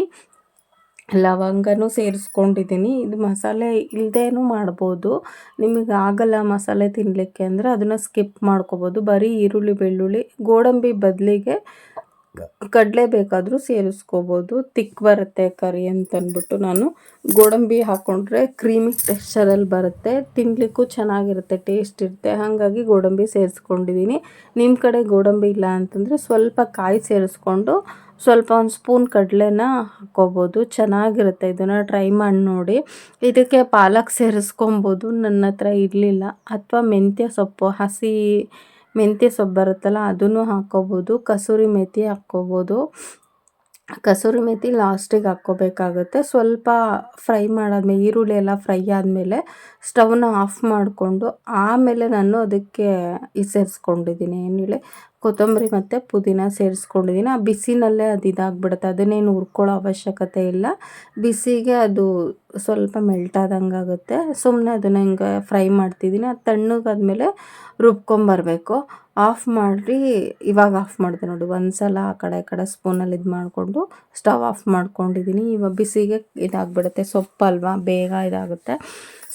ಲವಂಗನೂ ಸೇರಿಸ್ಕೊಂಡಿದ್ದೀನಿ. ಇದು ಮಸಾಲೆ ಇಲ್ಲದೇನೂ ಮಾಡ್ಬೋದು. ನಿಮಗೆ ಆಗಲ್ಲ ಮಸಾಲೆ ತಿನ್ನಲಿಕ್ಕೆ ಅಂದರೆ ಅದನ್ನು ಸ್ಕಿಪ್ ಮಾಡ್ಕೋಬೋದು. ಬರೀ ಈರುಳ್ಳಿ, ಬೆಳ್ಳುಳ್ಳಿ, ಗೋಡಂಬಿ ಬದಲಿಗೆ ಕಡಲೆ ಬೇಕಾದರೂ ಸೇರಿಸ್ಕೋಬೋದು. ತಿಕ್ ಬರುತ್ತೆ ಕರಿ ಅಂತಂದ್ಬಿಟ್ಟು ನಾನು ಗೋಡಂಬಿ ಹಾಕ್ಕೊಂಡ್ರೆ ಕ್ರೀಮಿ ಟೆಕ್ಸ್ಚರಲ್ಲಿ ಬರುತ್ತೆ. ತಿನ್ನಲಿಕ್ಕೂ ಚೆನ್ನಾಗಿರುತ್ತೆ ಟೇಸ್ಟ್ ಇರುತ್ತೆ. ಹಾಗಾಗಿ ಗೋಡಂಬಿ ಸೇರಿಸ್ಕೊಂಡಿದ್ದೀನಿ. ನಿಮ್ಮ ಕಡೆ ಗೋಡಂಬಿ ಇಲ್ಲ ಅಂತಂದರೆ ಸ್ವಲ್ಪ ಕಾಯಿ ಸೇರಿಸ್ಕೊಂಡು ಸ್ವಲ್ಪ ಒಂದು ಸ್ಪೂನ್ ಕಡಲೆನ ಹಾಕ್ಕೋಬೋದು. ಚೆನ್ನಾಗಿರುತ್ತೆ. ಇದನ್ನು ಟ್ರೈ ಮಾಡಿ ನೋಡಿ. ಇದಕ್ಕೆ ಪಾಲಕ್ ಸೇರಿಸ್ಕೊಬೋದು. ನನ್ನ ಹತ್ರ ಇರಲಿಲ್ಲ. ಅಥವಾ ಮೆಂತ್ಯ ಸೊಪ್ಪು, ಹಸಿ ಮೆಂತ್ಯ ಸೊಪ್ಪು ಬರುತ್ತಲ್ಲ, ಅದನ್ನು ಹಾಕ್ಕೋಬೋದು. ಕಸೂರಿ ಮೆಥಿ ಹಾಕ್ಕೋಬೋದು. ಕಸೂರಿ ಮೇಥಿ ಲಾಸ್ಟಿಗೆ ಹಾಕ್ಕೋಬೇಕಾಗುತ್ತೆ. ಸ್ವಲ್ಪ ಫ್ರೈ ಮಾಡಾದ್ಮೇಲೆ, ಈರುಳ್ಳಿ ಎಲ್ಲ ಫ್ರೈ ಆದಮೇಲೆ ಸ್ಟವ್ನ ಆಫ್ ಮಾಡಿಕೊಂಡು, ಆಮೇಲೆ ನಾನು ಅದಕ್ಕೆ ಸೇರಿಸ್ಕೊಂಡಿದ್ದೀನಿ. ಏನು ಹೇಳಿ? ಕೊತ್ತಂಬರಿ ಮತ್ತು ಪುದೀನ ಸೇರಿಸ್ಕೊಂಡಿದ್ದೀನಿ ಆ ಬಿಸಿನಲ್ಲೇ ಅದು ಇದಾಗ್ಬಿಡುತ್ತೆ. ಅದನ್ನೇನು ಹುರ್ಕೊಳ್ಳೋ ಅವಶ್ಯಕತೆ ಇಲ್ಲ. ಬಿಸಿಗೆ ಅದು ಸ್ವಲ್ಪ ಮೆಲ್ಟ್ ಆದಂಗೆ ಆಗುತ್ತೆ. ಸುಮ್ಮನೆ ಅದನ್ನು ಹಿಂಗೆ ಫ್ರೈ ಮಾಡ್ತಿದ್ದೀನಿ ಅದು ತಣ್ಣಗಾದ್ಮೇಲೆ ರುಬ್ಕೊಂಬರಬೇಕು ಆಫ್ ಮಾಡಿ ಇವಾಗ ಆಫ್ ಮಾಡಿದೆ ನೋಡಿ. ಒಂದು ಸಲ ಆ ಕಡೆ ಈ ಕಡೆ ಸ್ಪೂನಲ್ಲಿ ಇದು ಮಾಡಿಕೊಂಡು ಸ್ಟವ್ ಆಫ್ ಮಾಡ್ಕೊಂಡಿದ್ದೀನಿ ಇವಾಗ ಬಿಸಿಗೆ ಇದಾಗ್ಬಿಡುತ್ತೆ. ಸೊಪ್ಪಲ್ವಾ? ಬೇಗ ಇದಾಗುತ್ತೆ.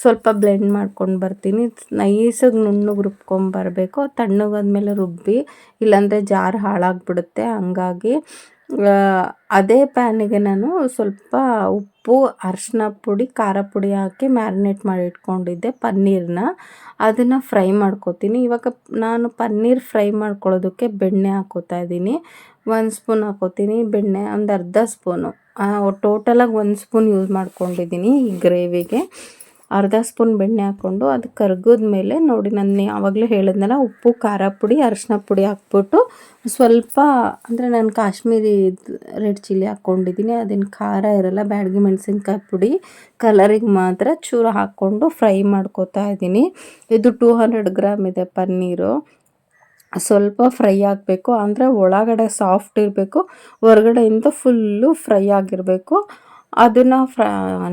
ಸ್ವಲ್ಪ ಬ್ಲೆಂಡ್ ಮಾಡ್ಕೊಂಡು ಬರ್ತೀನಿ. ನೈಸಾಗಿ ನುಣ್ಣಗೆ ರುಬ್ಕೊಂಬರಬೇಕು ತಣ್ಣಗಾದ್ಮೇಲೆ ರುಬ್ಬಿ, ಇಲ್ಲಾಂದರೆ ಜಾರ್ ಹಾಳಾಗ್ಬಿಡುತ್ತೆ. ಹಂಗಾಗಿ ಅದೇ ಪ್ಯಾನಿಗೆ ನಾನು ಸ್ವಲ್ಪ ಉಪ್ಪು, ಅರಿಶಿನ ಪುಡಿ, ಖಾರ ಪುಡಿ ಹಾಕಿ ಮ್ಯಾರಿನೇಟ್ ಮಾಡಿ ಇಟ್ಕೊಂಡಿದ್ದೆ ಪನ್ನೀರನ್ನ ಅದನ್ನು ಫ್ರೈ ಮಾಡ್ಕೋತೀನಿ. ಇವಾಗ ನಾನು ಪನ್ನೀರ್ ಫ್ರೈ ಮಾಡ್ಕೊಳ್ಳೋದಕ್ಕೆ ಬೆಣ್ಣೆ ಹಾಕೋತಾ ಇದ್ದೀನಿ. ಒಂದು ಸ್ಪೂನ್ ಹಾಕೋತೀನಿ. ಬೆಣ್ಣೆ ಒಂದು ಅರ್ಧ ಸ್ಪೂನು. ಟೋಟಲಾಗಿ ಒಂದು ಸ್ಪೂನ್ ಯೂಸ್ ಮಾಡ್ಕೊಂಡಿದ್ದೀನಿ ಈ ಗ್ರೇವಿಗೆ ಅರ್ಧ ಸ್ಪೂನ್ ಬೆಣ್ಣೆ ಹಾಕ್ಕೊಂಡು ಅದು ಕರ್ಗದ ಮೇಲೆ ನೋಡಿ ನಾನು ಯಾವಾಗಲೂ ಹೇಳಿದ್ನಲ್ಲ, ಉಪ್ಪು, ಖಾರ ಪುಡಿ ಅರಿಶಿನ ಪುಡಿ ಹಾಕ್ಬಿಟ್ಟು ಸ್ವಲ್ಪ, ಅಂದರೆ ನಾನು ಕಾಶ್ಮೀರಿ ರೆಡ್ ಚಿಲ್ಲಿ ಹಾಕ್ಕೊಂಡಿದ್ದೀನಿ. ಅದನ್ನು ಖಾರ ಇರಲ್ಲ, ಬ್ಯಾಡಗಿ ಮೆಣಸಿನ್ಕಾಯಿ ಪುಡಿ, ಕಲರಿಗೆ ಮಾತ್ರ ಚೂರು ಹಾಕ್ಕೊಂಡು ಫ್ರೈ ಮಾಡ್ಕೋತಾ ಇದ್ದೀನಿ. ಇದು ಟೂ ಹಂಡ್ರೆಡ್ ಗ್ರಾಮ್ ಇದೆ ಪನ್ನೀರು. ಸ್ವಲ್ಪ ಫ್ರೈ ಆಗಬೇಕು, ಅಂದರೆ ಒಳಗಡೆ ಸಾಫ್ಟ್ ಇರಬೇಕು, ಹೊರಗಡೆಯಿಂದ ಫುಲ್ಲು ಫ್ರೈ ಆಗಿರಬೇಕು. ಅದನ್ನು ಫ್ರ,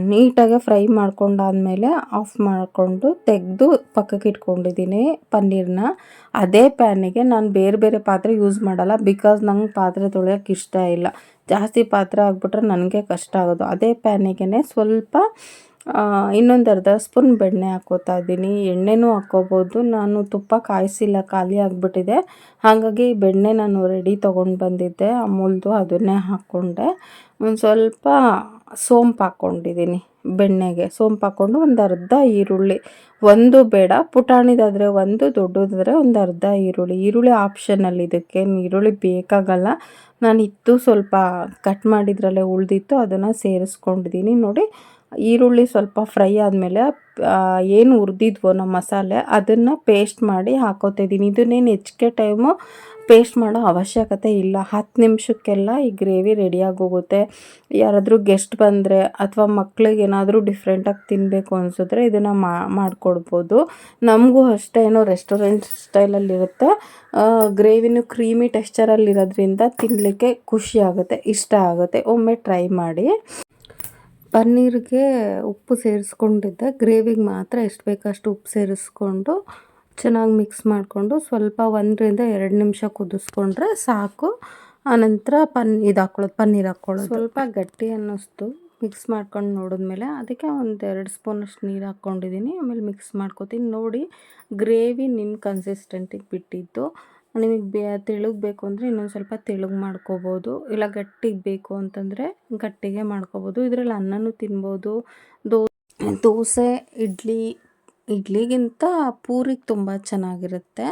ನೀಟಾಗಿ ಫ್ರೈ ಮಾಡ್ಕೊಂಡಾದಮೇಲೆ ಆಫ್ ಮಾಡಿಕೊಂಡು ತೆಗೆದು ಪಕ್ಕಕ್ಕೆ ಇಟ್ಕೊಂಡಿದ್ದೀನಿ ಪನ್ನೀರನ್ನ ಅದೇ ಪ್ಯಾನಿಗೆ ನಾನು ಬೇರೆ ಬೇರೆ ಪಾತ್ರೆ ಯೂಸ್ ಮಾಡಲ್ಲ ಬಿಕಾಸ್ ನಂಗೆ ಪಾತ್ರೆ ತೊಳೆಯೋಕೆ ಇಷ್ಟ ಇಲ್ಲ. ಜಾಸ್ತಿ ಪಾತ್ರೆ ಆಗಿಬಿಟ್ರೆ ನನಗೆ ಕಷ್ಟ ಆಗೋದು. ಅದೇ ಪ್ಯಾನಿಗೆ ಸ್ವಲ್ಪ ಇನ್ನೊಂದು ಅರ್ಧ ಸ್ಪೂನ್ ಬೆಣ್ಣೆ ಹಾಕೋತಾ ಇದ್ದೀನಿ. ಎಣ್ಣೆನೂ ಹಾಕ್ಕೋಬೋದು ನಾನು ತುಪ್ಪ ಕಾಯಿಸಿಲ್ಲ, ಖಾಲಿ ಆಗಿಬಿಟ್ಟಿದೆ. ಹಾಗಾಗಿ ಬೆಣ್ಣೆ ನಾನು ರೆಡಿ ತೊಗೊಂಡು ಬಂದಿದ್ದೆ. ಅಮೂಲ್ದು ಅದನ್ನೇ ಹಾಕ್ಕೊಂಡೆ. ಒಂದು ಸ್ವಲ್ಪ ಸೋಂಪು ಹಾಕ್ಕೊಂಡಿದ್ದೀನಿ ಬೆಣ್ಣೆಗೆ. ಸೋಂಪು ಹಾಕ್ಕೊಂಡು ಒಂದು ಅರ್ಧ ಈರುಳ್ಳಿ. ಒಂದು ಬೇಡ, ಪುಟಾಣಿದಾದರೆ ಒಂದು, ದೊಡ್ಡದಾದರೆ ಒಂದು ಅರ್ಧ ಈರುಳ್ಳಿ. ಈರುಳ್ಳಿ ಆಪ್ಷನಲ್ಲಿ ಇದಕ್ಕೆ ಈರುಳ್ಳಿ ಬೇಕಾಗಲ್ಲ. ನಾನು ಇತ್ತು ಸ್ವಲ್ಪ ಕಟ್ ಮಾಡಿದ್ರಲ್ಲೇ ಉಳಿದಿತ್ತು, ಅದನ್ನು ಸೇರಿಸ್ಕೊಂಡಿದ್ದೀನಿ ನೋಡಿ, ಈರುಳ್ಳಿ ಸ್ವಲ್ಪ ಫ್ರೈ ಆದಮೇಲೆ ಏನು ಹುರಿದಿದ್ವೋ ನಮ್ಮ ಮಸಾಲೆ, ಅದನ್ನು ಪೇಸ್ಟ್ ಮಾಡಿ ಹಾಕೋತಿದ್ದೀನಿ ಇದನ್ನೇನು ಹೆಚ್ಚಿಗೆ ಟೈಮು ಪೇಸ್ಟ್ ಮಾಡೋ ಅವಶ್ಯಕತೆ ಇಲ್ಲ. ಹತ್ತು ನಿಮಿಷಕ್ಕೆಲ್ಲ ಈ ಗ್ರೇವಿ ರೆಡಿಯಾಗಿ ಹೋಗುತ್ತೆ ಯಾರಾದರೂ ಗೆಸ್ಟ್ ಬಂದರೆ ಅಥವಾ ಮಕ್ಳಿಗೆ ಏನಾದರೂ ಡಿಫ್ರೆಂಟಾಗಿ ತಿನ್ನಬೇಕು ಅನಿಸಿದ್ರೆ ಇದನ್ನು ಮಾಡಿಕೊಡ್ಬೋದು. ನಮಗೂ ಅಷ್ಟೇ ಏನೋ ರೆಸ್ಟೋರೆಂಟ್ ಸ್ಟೈಲಲ್ಲಿರುತ್ತೆ ಗ್ರೇವಿನೂ ಕ್ರೀಮಿ ಟೆಕ್ಸ್ಚರಲ್ಲಿರೋದ್ರಿಂದ ತಿನ್ನಲಿಕ್ಕೆ ಖುಷಿ ಆಗುತ್ತೆ, ಇಷ್ಟ ಆಗುತ್ತೆ. ಒಮ್ಮೆ ಟ್ರೈ ಮಾಡಿ. ಪನ್ನೀರಿಗೆ ಉಪ್ಪು ಸೇರಿಸ್ಕೊಂಡಿದ್ದೆ. ಗ್ರೇವಿಗೆ ಮಾತ್ರ ಎಷ್ಟು ಬೇಕಷ್ಟು ಉಪ್ಪು ಸೇರಿಸ್ಕೊಂಡು ಚೆನ್ನಾಗಿ ಮಿಕ್ಸ್ ಮಾಡಿಕೊಂಡು ಸ್ವಲ್ಪ ಒಂದರಿಂದ ಎರಡು ನಿಮಿಷ ಕುದಿಸ್ಕೊಂಡ್ರೆ ಸಾಕು. ಆನಂತರ ಪನ್, ಇದು ಹಾಕ್ಕೊಳ್ಳೋದು ಪನ್ನೀರ್ ಹಾಕ್ಕೊಳ್ಳೋದು ಸ್ವಲ್ಪ ಗಟ್ಟಿ ಅನ್ನಿಸ್ತು. ಮಿಕ್ಸ್ ಮಾಡ್ಕೊಂಡು ನೋಡಿದ್ಮೇಲೆ ಅದಕ್ಕೆ ಒಂದು ಎರಡು ಸ್ಪೂನಷ್ಟು ನೀರು ಹಾಕ್ಕೊಂಡಿದ್ದೀನಿ. ಆಮೇಲೆ ಮಿಕ್ಸ್ ಮಾಡ್ಕೊತೀನಿ. ನೋಡಿ, ಗ್ರೇವಿ ನಿಮ್ಮ ಕನ್ಸಿಸ್ಟೆಂಟಿಗೆ ಬಿಟ್ಟಿದ್ದು. ನಿಮಗೆ ಬೇ, ತೆಳುಗೆ ಬೇಕು ಅಂದರೆ ಇನ್ನೊಂದು ಸ್ವಲ್ಪ ತೆಳುಗೆ ಮಾಡ್ಕೋಬೋದು. ಇಲ್ಲ ಗಟ್ಟಿಗೆ ಬೇಕು ಅಂತಂದರೆ ಗಟ್ಟಿಗೆ ಮಾಡ್ಕೋಬೋದು. ಇದರಲ್ಲಿ ಅನ್ನನೂ ತಿನ್ಬೋದು. ದೋ, ದೋಸೆ, ಇಡ್ಲಿ ಇಡ್ಲಿಗಿಂತ ಪೂರಿಗೆ ತುಂಬ ಚೆನ್ನಾಗಿರುತ್ತೆ.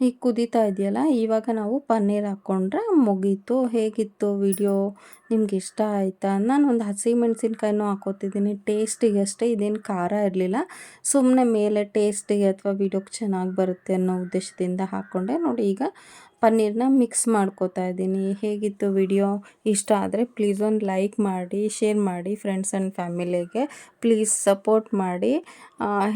ಈಗ ಕುದೀತಾ ಇದೆಯಲ್ಲ, ಇವಾಗ ನಾವು ಪನ್ನೀರ್ ಹಾಕ್ಕೊಂಡ್ರೆ ಮುಗೀತು. ಹೇಗಿತ್ತು ವಿಡಿಯೋ? ನಿಮ್ಗೆ ಇಷ್ಟ ಆಯಿತಾ? ನಾನು ಒಂದು ಹಸಿಮೆಣ್ಸಿನ್ಕಾಯಿನೂ ಹಾಕೋತಿದ್ದೀನಿ. ಟೇಸ್ಟಿಗೆ ಅಷ್ಟೇ, ಇದೇನು ಖಾರ ಇರಲಿಲ್ಲ. ಸುಮ್ಮನೆ ಮೇಲೆ ಟೇಸ್ಟಿಗೆ ಅಥವಾ ವಿಡಿಯೋಕ್ಕೆ ಚೆನ್ನಾಗಿ ಬರುತ್ತೆ ಅನ್ನೋ ಉದ್ದೇಶದಿಂದ ಹಾಕ್ಕೊಂಡೆ ನೋಡಿ ಈಗ ಪನ್ನೀರನ್ನ ಮಿಕ್ಸ್ ಮಾಡ್ಕೋತಾ ಇದ್ದೀನಿ. ಹೇಗಿತ್ತು ವಿಡಿಯೋ? ಇಷ್ಟ ಆದರೆ ಪ್ಲೀಸ್ ಒಂದು ಲೈಕ್ ಮಾಡಿ ಶೇರ್ ಮಾಡಿ ಫ್ರೆಂಡ್ಸ್ ಆ್ಯಂಡ್ ಫ್ಯಾಮಿಲಿಗೆ ಪ್ಲೀಸ್ ಸಪೋರ್ಟ್ ಮಾಡಿ.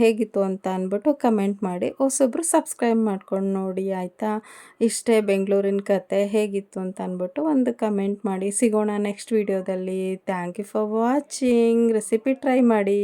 ಹೇಗಿತ್ತು ಅಂತ ಅಂದ್ಬಿಟ್ಟು ಕಮೆಂಟ್ ಮಾಡಿ. ಹೊಸೊಬ್ರು ಸಬ್ಸ್ಕ್ರೈಬ್ ಮಾಡ್ಕೊಂಡು ನೋಡಿ, ಆಯಿತಾ? ಇಷ್ಟೇ ಬೆಂಗಳೂರಿನ ಕತೆ. ಹೇಗಿತ್ತು ಅಂತ ಅಂದ್ಬಿಟ್ಟು ಒಂದು ಕಮೆಂಟ್ ಮಾಡಿ. ಸಿಗೋಣ ನೆಕ್ಸ್ಟ್ ವಿಡಿಯೋದಲ್ಲಿ thank you for watching recipe try ಮಾಡಿ.